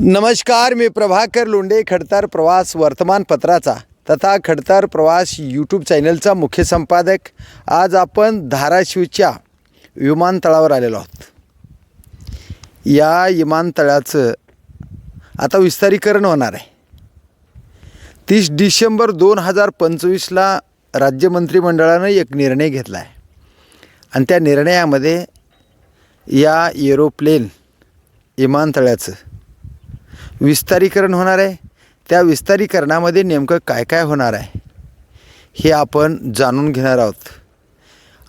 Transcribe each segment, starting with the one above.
नमस्कार मी प्रभाकर लोंडे खडतार प्रवास वर्तमानपत्राचा तथा खडतर प्रवास यूट्यूब चॅनलचा मुख्य संपादक. आज आपण धाराशिवच्या विमानतळावर आलेलो आहोत. या विमानतळाचं आता विस्तारीकरण होणार आहे. तीस डिसेंबर दोन हजार पंचवीसला राज्य मंत्रिमंडळानं एक निर्णय घेतला आहे आणि त्या निर्णयामध्ये या एरोप्लेन विमानतळाचं विस्तारीकरण होणार आहे. त्या विस्तारीकरणामध्ये नेमकं काय काय होणार आहे हे आपण जाणून घेणार आहोत.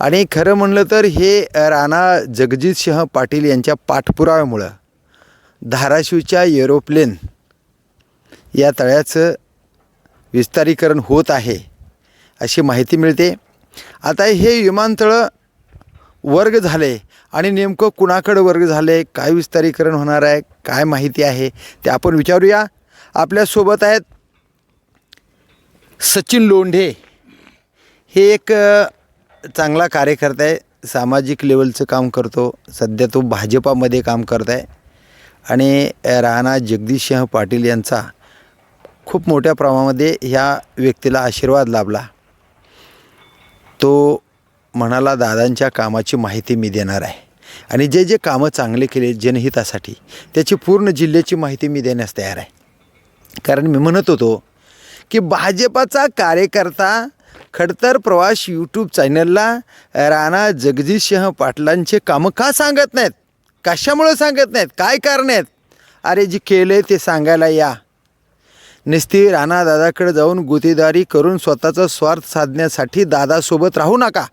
आणि खरं म्हणलं तर हे राणा जगजितसिंह पाटील यांच्या पाठपुराव्यामुळं धाराशिवच्या एरोप्लेन या तळ्याचं विस्तारीकरण होत आहे अशी माहिती मिळते. आता हे विमानतळं वर्ग झाले आणि नेमकं कुणाकडं वर्ग झाले काय विस्तारीकरण होणार आहे काय माहिती आहे ते आपण विचारूया. आपल्यासोबत आहेत सचिन लोंढे. हे एक चांगला कार्यकर्ता आहे सामाजिक लेवलचं काम करतो सध्या तो भाजपामध्ये काम करत आहे आणि राणा जगदीशसिंह पाटील यांचा खूप मोठ्या प्रमाणामध्ये ह्या व्यक्तीला आशीर्वाद लाभला. तो म्हणाला दादांच्या कामाची माहिती मी देणार आहे. आणि जे जे कामं चांगले केले जनहितासाठी त्याची पूर्ण जिल्ह्याची माहिती मी देण्यास तयार आहे. कारण मी म्हणत होतो की भाजपाचा कार्यकर्ता खडतर प्रवास यूट्यूब चॅनलला राणा जगदीशसिंह पाटलांचे कामं का सांगत नाहीत? कशामुळं सांगत नाहीत? काय कारण आहेत? अरे जे केले ते सांगायला या. नुसती राणा दादाकडे जाऊन गुतेदारी करून स्वतःचा स्वार्थ साधण्यासाठी दादासोबत राहू नका.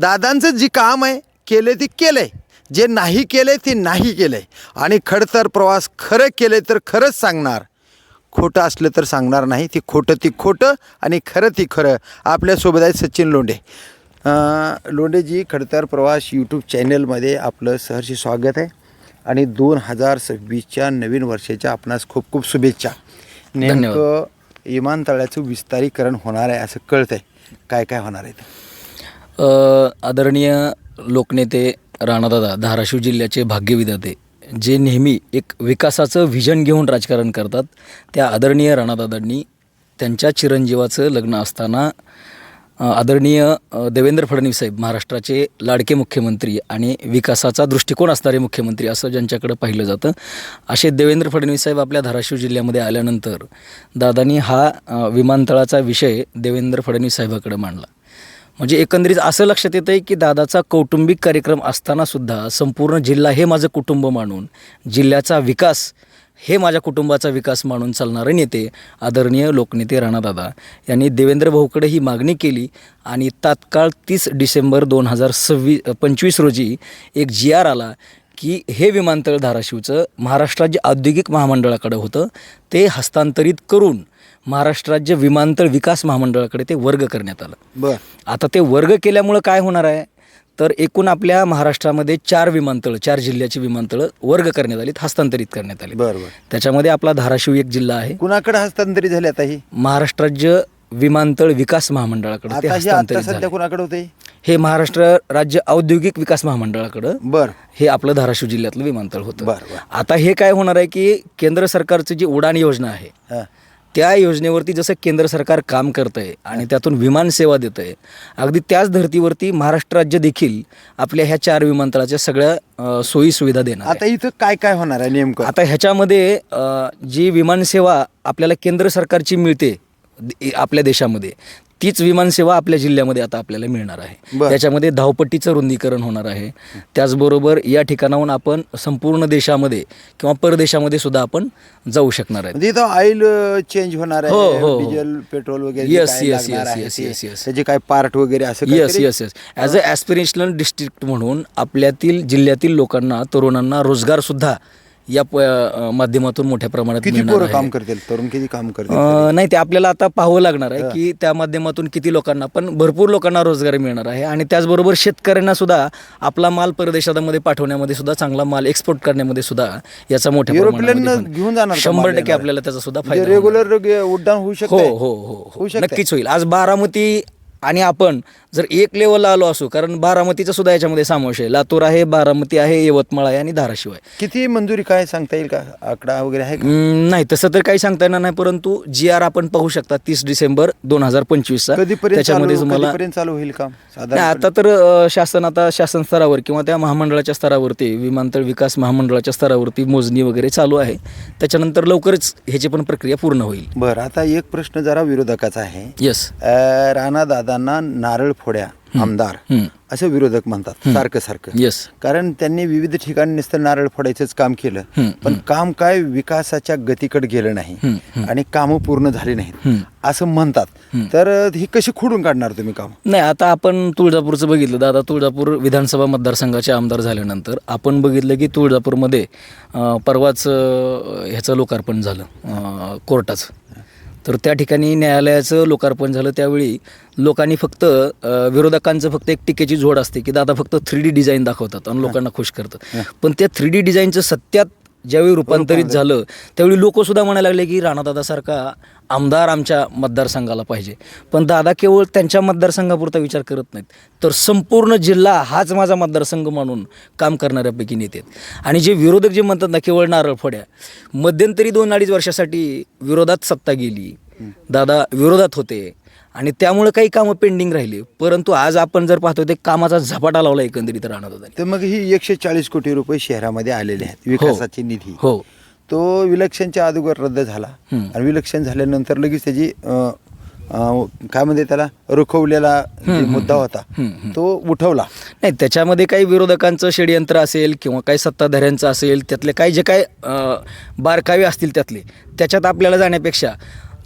दादांचं जे काम आहे केले ते केले जे नाही केले ते नाही केले आणि खडतर प्रवास खरं केले तर खरंच सांगणार. खोटं असलं तर सांगणार नाही. ते खोटं ती खोटं आणि खरं ती खरं. आपल्यासोबत आहे सचिन लोंढे. लोंढेजी खडतर प्रवास यूट्यूब चॅनलमध्ये आपलं सहर्ष स्वागत आहे. आणि दोन हजार सव्वीसच्या नवीन वर्षाच्या आपणास खूप खूप शुभेच्छा. नेमकं विमानतळाचं विस्तारीकरण होणार आहे असं कळतं आहे काय काय होणार आहे आदरणीय लोकनेते राणादादा धाराशिव जिल्ह्याचे भाग्यविधाते जे नेहमी एक विकासाचं व्हिजन घेऊन राजकारण करतात त्या आदरणीय राणादादांनी त्यांच्या चिरंजीवाचं लग्न असताना आदरणीय देवेंद्र फडणवीस साहेब महाराष्ट्राचे लाडके मुख्यमंत्री आणि विकासाचा दृष्टिकोन असणारे मुख्यमंत्री असं ज्यांच्याकडं पाहिलं जातं असे देवेंद्र फडणवीस साहेब आपल्या धाराशिव जिल्ह्यामध्ये आल्यानंतर दादांनी हा विमानतळाचा विषय देवेंद्र फडणवीस साहेबाकडे मांडला. म्हणजे एकंदरीत असं लक्षात येतं आहे की दादाचा कौटुंबिक कार्यक्रम असतानासुद्धा संपूर्ण जिल्हा हे माझं कुटुंब मानून जिल्ह्याचा विकास हे माझ्या कुटुंबाचा विकास मानून चालणारे नेते आदरणीय लोकनेते राणादादा यांनी देवेंद्र भाऊकडे ही मागणी केली आणि तात्काळ तीस डिसेंबर दोन हजार सव्वीस पंचवीस रोजी एक जी आर आला की हे विमानतळ धाराशिवचं महाराष्ट्र राज्य औद्योगिक महामंडळाकडं होतं. ते हस्तांतरित करून महाराष्ट्र राज्य विमानतळ विकास महामंडळाकडे ते वर्ग करण्यात आलं. बर. आता ते वर्ग केल्यामुळं काय होणार आहे? तर एकूण आपल्या महाराष्ट्रामध्ये चार विमानतळ चार जिल्ह्याची विमानतळं वर्ग करण्यात आलीत हस्तांतरित करण्यात आली बर बर. त्याच्यामध्ये आपला धाराशिव एक जिल्हा आहे. कुणाकडे हस्तांतरित झाले आता ही? महाराष्ट्र राज्य विमानतळ विकास महामंडळाकडे ते आता हे आता हस्तांतरित सध्या कुणाकडे होते? हे महाराष्ट्र राज्य औद्योगिक विकास महामंडळाकडं. बर. हे आपलं धाराशिव जिल्ह्यातलं विमानतळ होतं. बरं, बरं. आता हे काय होणार आहे की केंद्र सरकारची जी उडान योजना आहे हा. त्या योजनेवरती जसं केंद्र सरकार काम करतं आहे आणि त्यातून विमान सेवा देतं आहे अगदी त्याच धर्तीवरती महाराष्ट्र राज्य देखील आपल्या ह्या चार विमानतळाच्या सगळ्या सोयी सुविधा देणार. आता इथं काय काय होणार आहे नेमकं आता ह्याच्यामध्ये जी विमानसेवा आपल्याला केंद्र सरकारची मिळते आपल्या देशामध्ये तीच विमानसेवा आपल्या जिल्ह्यामध्ये आता आपल्याला मिळणार आहे. त्याच्यामध्ये धावपट्टीचं रुंदीकरण होणार आहे त्याचबरोबर या ठिकाणाहून आपण संपूर्ण देशामध्ये किंवा परदेशामध्ये सुद्धा आपण जाऊ शकणार आहे इथं ऑइल चेंज होणार हो, आहे हो, हो. डिझेल पेट्रोल वगैरे Yes, काय yes, लागणार yes, आहे yes, ते, yes, yes. त्याचे काय पार्ट वगैरे असं yes? Yes yes as a aspirational district म्हणून आपल्यातील जिल्ह्यातील लोकांना तरुणांना रोजगार सुद्धा या प- माध्यमातून मोठ्या प्रमाणात किती मिळणार पोरं आहे. काम करतील? तरुण किती काम करतील? अ, नाही ते आपल्याला आता पाहावं लागणार आहे की त्या माध्यमातून किती लोकांना पण भरपूर लोकांना रोजगार मिळणार आहे. आणि त्याचबरोबर शेतकऱ्यांना सुद्धा आपला माल परदेशामध्ये पाठवण्यामध्ये सुद्धा चांगला माल एक्सपोर्ट करण्यामध्ये सुद्धा याचा मोठ्या प्रमाणामध्ये घेऊन जाणार का शंभर माल टक्के येणार? आपल्याला त्याचा सुद्धा म्हणजे फायदा होणार. रेग्युलर उड्डाण होऊ हो शकते हो हो हो. होऊ शकते. नक्कीच होईल. आज बारामती आणि आपण जर एक लेवलला आलो असो कारण बारामतीचा सुद्धा याच्यामध्ये समावेश आहे. लातूर आहे बारामती आहे यवतमाळ आहे आणि धाराशिव आहे. किती मंजुरी काय सांगता येईल का? आकडा वगैरे आहे का? नाही तसं तर काही सांगता येणार नाही परंतु जी आर आपण पाहू शकता तीस डिसेंबर दोन हजार पंचवीसचा. कधीपर्यंत त्याच्यामध्ये चालू तुम्हाला कधीपर्यंत चालू होईल काम? नाही साधारण आता तर अ, शासन आता शासन स्तरावर किंवा त्या महामंडळाच्या स्तरावरती विमानतळ विकास महामंडळाच्या स्तरावरती मोजणी वगैरे चालू आहे. त्याच्यानंतर लवकरच ह्याची पण प्रक्रिया पूर्ण होईल. बरं आता एक प्रश्न जरा विरोधकाचा आहे. येस राणा दादांना नारळ फोड्या आमदार. असं विरोधक म्हणतात सारखं सारखं. येस कारण त्यांनी विविध ठिकाणी नुसतं नारळ फोडायचंच काम केलं पण काम काय विकासाच्या गतीकडे गेलं नाही आणि कामं पूर्ण झाली नाहीत. असं म्हणतात. तर ही कशी खोडून काढणार तुम्ही काम? नाही आता आपण तुळजापूरचं बघितलं. दादा तुळजापूर विधानसभा मतदारसंघाचे आमदार झाल्यानंतर आपण बघितलं की तुळजापूरमध्ये परवाच ह्याचं लोकार्पण झालं कोर्टाचं. तर त्या ठिकाणी न्यायालयाचं लोकार्पण झालं. त्यावेळी लोकांनी फक्त विरोधकांचं फक्त एक टीकेची जोड असते की दादा फक्त थ्री डी डिझाईन दाखवतात आणि लोकांना खुश करतात. पण त्या थ्री डी डिझाईनचं सत्यात ज्यावेळी रूपांतरित झालं त्यावेळी लोक सुद्धा म्हणायला लागले की राणादादासारखा आमदार आमच्या मतदारसंघाला पाहिजे. पण दादा केवळ त्यांच्या मतदारसंघापुरता विचार करत नाहीत तर संपूर्ण जिल्हा हाच माझा मतदारसंघ म्हणून काम करणाऱ्यापैकी नेते आहेत. आणि जे विरोधक जे म्हणतात ना केवळ नारळ फोड्या मध्यंतरी दोन अडीच वर्षासाठी विरोधात सत्ता गेली. दादा विरोधात होते. आणि त्यामुळे काही कामं पेंडिंग राहिली. परंतु आज आपण जर पाहतो ते कामाचा झपाटा लावला एकंदरीत राणादादांनी तर मग ही एकशे चाळीस कोटी रुपये शहरामध्ये आलेले आहेत विकासाची निधी. हो. तो विलक्षणच्या अगोदर रद्द झाला. आणि विलक्षण झाल्यानंतर लगेच त्याची काय म्हणते त्याला रुखवलेला मुद्दा होता तो उठवला. नाही त्याच्यामध्ये काही विरोधकांचं षडयंत्र असेल किंवा काही सत्ताधाऱ्यांचं असेल त्यातले काही जे काही बारकावे असतील त्यातले त्याच्यात आपल्याला जाण्यापेक्षा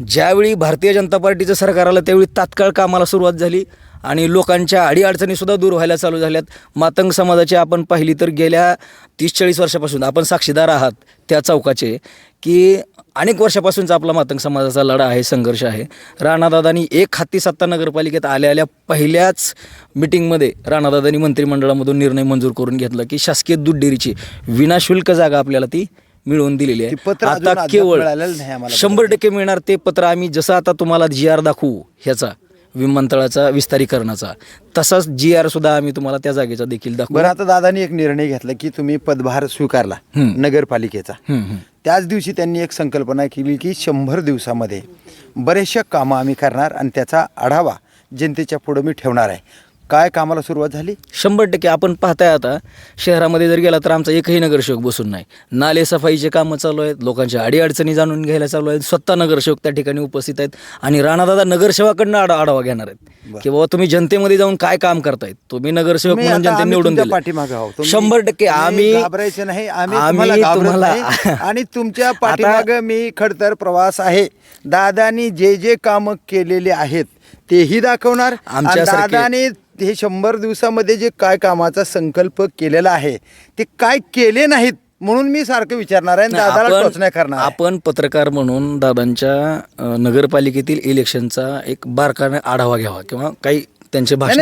ज्यावेळी भारतीय जनता पार्टीचं सरकार आलं त्यावेळी तात्काळ कामाला सुरुवात झाली आणि लोकांच्या अडीअडचणीसुद्धा दूर व्हायला चालू झाल्यात. मातंग समाजाची आपण पाहिली तर गेल्या तीस चाळीस वर्षापासून आपण साक्षीदार आहात त्या चौकाचे की अनेक वर्षापासूनचा आपला मातंग समाजाचा लढा आहे संघर्ष आहे. राणादादांनी एक हाती सत्ता नगरपालिकेत आल्या आल्या पहिल्याच मिटिंगमध्ये राणादादांनी मंत्रिमंडळामधून निर्णय मंजूर करून घेतला की शासकीय दूध डेअरीची विनाशुल्क जागा आपल्याला ती मिळवून दिलेली पत्र आहे. अजून आता अद्याप केवळ मिळालेलं नाही आम्हाला शंभर टक्के मिळणार ते पत्र आम्ही जसं आता तुम्हाला जी आर दाखवू ह्याचा विमानतळाचा विस्तारीकरणाचा तसाच जी आर सुद्धा आम्ही तुम्हाला त्या जागेचा देखील दाखवू. बरं आता दादानी एक निर्णय घेतला की तुम्ही पदभार स्वीकारला हम्म. नगरपालिकेचा. हम्म, हम्म. त्याच दिवशी त्यांनी एक संकल्पना केली की शंभर दिवसामध्ये बरेचशा कामं आम्ही करणार आणि त्याचा आढावा जनतेच्या पुढं मी ठेवणार आहे. काय कामाला सुरुवात झाली? शंभर टक्के. आपण पाहताय आता शहरामध्ये जर गेला तर आमचा एकही नगरसेवक बसून नाही. नाले सफाईचे कामं चालू आहेत लोकांच्या अडीअडचणी जाणून घ्यायला चालू आहेत. स्वतः नगरसेवक त्या ठिकाणी उपस्थित आहेत आणि राणादादा नगरसेवाकडनं आढा आढावा घेणार आहेत. की बाबा तुम्ही जनतेमध्ये जाऊन काय काम करतायत? तुम्ही नगरसेवक म्हणून जनतेने निवडून दिले पाठीमागे आहोत. शंभर टक्के. आम्ही घाबरायचं नाही आम्ही तुम्हाला. आणि तुमच्या पाठीमागे मी खडतर प्रवास आहे. दादानी जे जे कामं केलेले आहेत तेही दाखवणार आमच्यासारखे- दादाने हे शंभर दिवसामध्ये जे काय कामाचा संकल्प केलेला आहे ते काय केले नाहीत म्हणून मी सारखं विचारणार आहे दादाला आपण- टोचण्या करणार. आपण पत्रकार म्हणून दादांच्या नगरपालिकेतील इलेक्शनचा एक बारकाने आढावा घ्यावा किंवा काही त्यांचे भाषण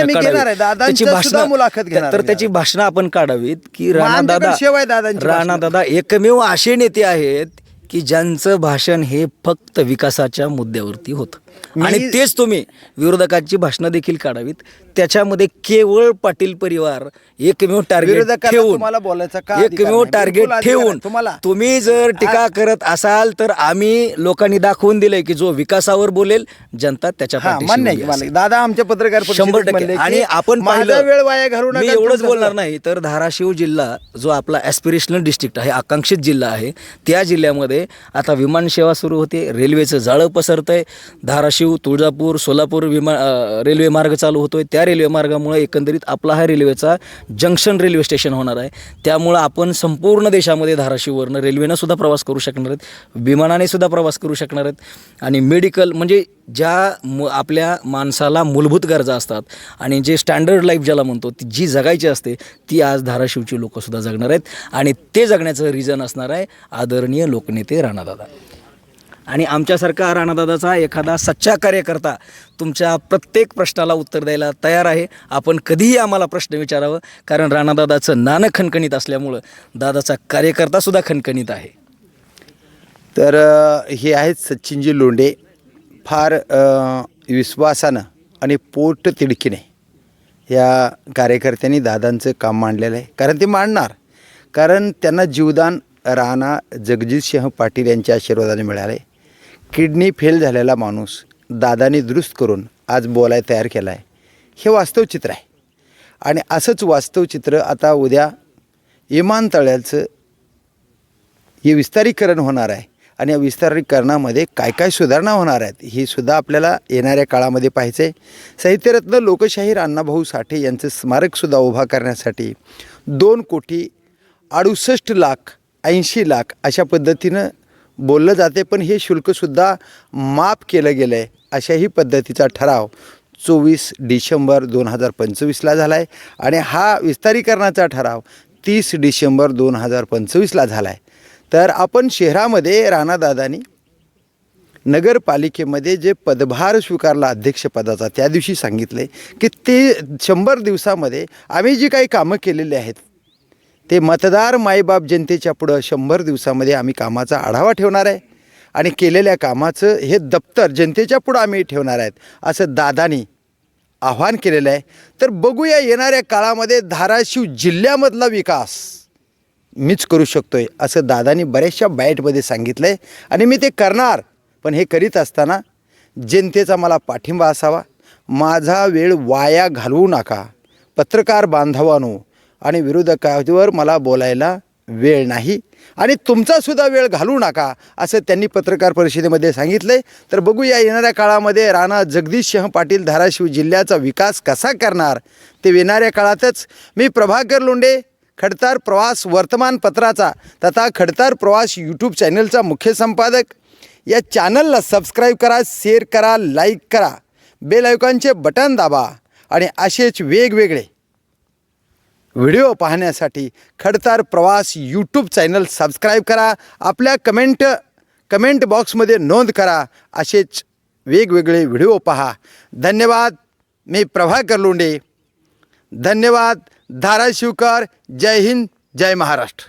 मुलाखत घेणार तर. त्याची भाषणं आपण काढावीत की राणा दादा शेव आहे दादांची राणा दादा एकमेव असे नेते आहेत की ज्यांचं भाषण हे फक्त विकासाच्या मुद्द्यावरती होतं आणि तेच तुम्ही विरोधकांची भाषणं देखील काढावीत त्याच्यामध्ये केवळ पाटील परिवार एकमेव टार्गेट ठेवून एकमेव? टार्गेट ठेवून तुम्ही जर टीका करत असाल तर आम्ही लोकांनी दाखवून दिलंय की जो विकासावर बोलेल जनता त्याच्या मान्य. दादा आमच्या पत्रकार शंभर टक्के आणि आपण पाहिलं वेळ वाया घालवू मी एवढंच बोलणार. नाही तर धाराशिव जिल्हा जो आपला ॲस्पिरेशनल डिस्ट्रिक्ट आहे आकांक्षित जिल्हा आहे त्या जिल्ह्यामध्ये आता विमानसेवा सुरू होते रेल्वेचं जाळं पसरतंय धाराशिव तुळजापूर सोलापूर विमा रेल्वे मार्ग चालू होतोय. त्या रेल्वे मार्गामुळे एकंदरीत आपला हा रेल्वेचा जंक्शन रेल्वे स्टेशन होणार आहे. त्यामुळं आपण संपूर्ण देशामध्ये धाराशिववरनं रेल्वेनं सुद्धा प्रवास करू शकणार आहेत. विमानाने सुद्धा प्रवास करू शकणार आहेत. आणि मेडिकल म्हणजे ज्या म आपल्या माणसाला मूलभूत गरजा असतात आणि जे स्टँडर्ड लाईफ ज्याला म्हणतो ती जी जगायची असते ती आज धाराशिवची लोकंसुद्धा जगणार आहेत. आणि ते जगण्याचं रिझन असणार आहे आदरणीय लोकनेते राणादादा. आणि आमच्यासारखा राणादादाचा एखादा सच्चा कार्यकर्ता तुमच्या प्रत्येक प्रश्नाला उत्तर द्यायला तयार आहे. आपण कधीही आम्हाला प्रश्न विचारावं कारण राणादादाचं नाणं खणखणीत असल्यामुळं दादाचा कार्यकर्तासुद्धा खणखणीत आहे. तर हे आहेत सचिनजी लोंढे. फार विश्वासानं आणि पोट तिडकीने या कार्यकर्त्यांनी दादांचं काम मांडलेलं आहे. कारण ते मांडणार. कारण त्यांना जीवदान राणा जगजितसिंह पाटील यांच्या आशीर्वादाने मिळाले किडनी फेल झालेला माणूस दादाने दुरुस्त करून आज बोलाय तयार केला आहे हे वास्तव चित्र आहे. आणि असंच वास्तव चित्र आता उद्या विमानतळाचं हे विस्तारीकरण होणार आहे. आणि या विस्तारीकरणामध्ये काय काय सुधारणा होणार आहेत ही सुद्धा आपल्याला येणाऱ्या काळामध्ये पाहायचं आहे साहित्यरत्न लोकशाहीर अण्णाभाऊ साठे यांचं स्मारकसुद्धा उभा करण्यासाठी दोन कोटी अडुसष्ट लाख ऐंशी लाख अशा पद्धतीनं बोललं जाते पण हे शुल्कसुद्धा माफ केलं गेलं आहे अशाही पद्धतीचा ठराव चोवीस डिसेंबर दोन हजार पंचवीसला झाला आहे आणि हा विस्तारीकरणाचा ठराव तीस डिसेंबर दोन हजार पंचवीसला झाला आहे तर आपण शहरामध्ये राणादादानी नगरपालिकेमध्ये जे पदभार स्वीकारला अध्यक्षपदाचा त्या दिवशी सांगितले की ते शंभर दिवसामध्ये आम्ही जी काही कामं केलेली आहेत ते मतदार मायबाप जनतेच्या पुढं शंभर दिवसामध्ये आम्ही कामाचा आढावा ठेवणार आहे. आणि केलेल्या कामाचं हे दप्तर जनतेच्या पुढं आम्ही ठेवणार आहेत असं दादानी आव्हान केलेलं आहे. तर बघूया येणाऱ्या काळामध्ये धाराशिव जिल्ह्यामधला विकास मीच करू शकतो आहे असं दादानी बऱ्याचशा बाईटमध्ये सांगितलं आहे आणि मी ते करणार पण हे करीत असताना जनतेचा मला पाठिंबा असावा. माझा वेळ वाया घालवू नका. पत्रकार बांधवानो आणि विरोधकावर मला बोलायला वेळ नाही. आणि तुमचासुद्धा वेळ घालू नका असं त्यांनी पत्रकार परिषदेमध्ये सांगितलं तर बघूया येणाऱ्या काळामध्ये राणा जगदीशसिंह पाटील धाराशिव जिल्ह्याचा विकास कसा करणार? ते येणाऱ्या काळातच. मी प्रभाकर लोंडे खडतार प्रवास वर्तमानपत्राचा तथा खडतार प्रवास यूट्यूब चॅनलचा मुख्य संपादक. या चॅनलला सबस्क्राईब करा शेअर करा लाईक करा. बेल आयकॉनचे बटन दाबा आणि असेच वेगवेगळे व्हिडिओ पाहण्यासाठी खडतार प्रवास यूट्यूब चॅनल सबस्क्राईब करा. आपल्या कमेंट कमेंट बॉक्समध्ये नोंद करा. असेच वेगवेगळे व्हिडिओ पहा. धन्यवाद. मी प्रभाकर लोंडे धन्यवाद. धाराशिवकर. जय हिंद. जय महाराष्ट्र.